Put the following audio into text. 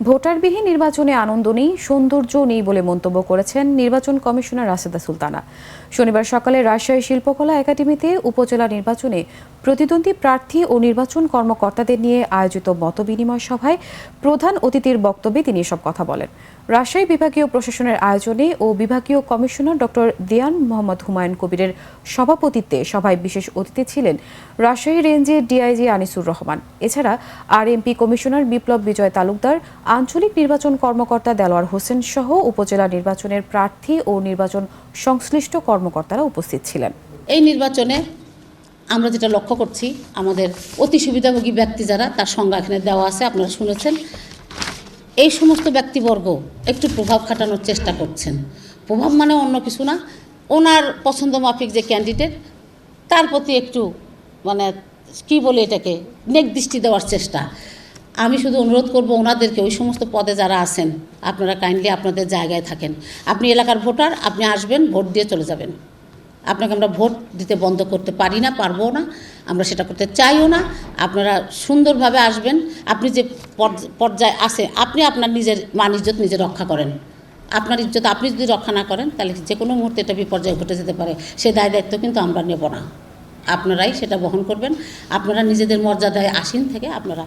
ভোটারবিহীন নির্বাচনে আনন্দ নেই, সৌন্দর্য নেই বলে মন্তব্য করেছেন নির্বাচন কমিশনার রাশেদা সুলতানা। শনিবার সকালে রাজশাহী শিল্পকলা একাডেমিতে উপজেলা নির্বাচনে প্রতিদ্বন্দ্বী প্রার্থী ও নির্বাচন কর্মকর্তাদের নিয়ে আয়োজিত মতবিনিময় সভায় প্রধান অতিথির বক্তব্যে তিনি এসব কথা বলেন। রাজশাহী বিভাগীয় প্রশাসনের আয়োজনে ও বিভাগীয় কমিশনার ডক্টর দেয়ান মোহাম্মদ হুমায়ুন কবিরের সভাপতিত্বে সভায় বিশেষ অতিথি ছিলেন রাজশাহী রেঞ্জের ডিআইজি আনিসুর রহমান। এছাড়া আরএমপি কমিশনার বিপ্লব বিজয় তালুকদার আঞ্চলিক নির্বাচন কর্মকর্তা দেলোয়ার হোসেন সহ উপজেলা নির্বাচনের প্রার্থী ও নির্বাচন সংশ্লিষ্ট কর্মকর্তারা উপস্থিত ছিলেন। এই নির্বাচনে আমরা যেটা লক্ষ্য করছি, আমাদের অতি সুবিধাভোগী ব্যক্তি যারা, তার সংজ্ঞা এখানে দেওয়া আছে, আপনারা শুনেছেন। এই সমস্ত ব্যক্তিবর্গ একটু প্রভাব খাটানোর চেষ্টা করছেন। প্রভাব মানে অন্য কিছু না, ওনার পছন্দ মাফিক যে ক্যান্ডিডেট, তার প্রতি একটু মানে কী বলে এটাকে, নেক দৃষ্টি দেওয়ার চেষ্টা। আমি শুধু অনুরোধ করব ওনাদেরকে, ওই সমস্ত পদে যারা আছেন, আপনারা কাইন্ডলি আপনাদের জায়গায় থাকেন। আপনি এলাকার ভোটার, আপনি আসবেন, ভোট দিয়ে চলে যাবেন। আপনাকে আমরা ভোট দিতে বন্ধ করতে পারি না, পারব না, আমরা সেটা করতে চাইও না। আপনারা সুন্দরভাবে আসবেন। আপনি যে পর্যায়ে আছে, আপনি আপনার নিজের মান ইজ্জত নিজে রক্ষা করেন। আপনার ইজ্জত আপনি যদি রক্ষা না করেন, তাহলে যে কোনো মুহূর্তে এটা বিপর্যয় ঘটে যেতে পারে। সে দায় দায়িত্ব কিন্তু আমরা নেব না। আপনারাই সেটা বহন করবেন। আপনারা নিজেদের মর্যাদায় আসীন থেকে আপনারা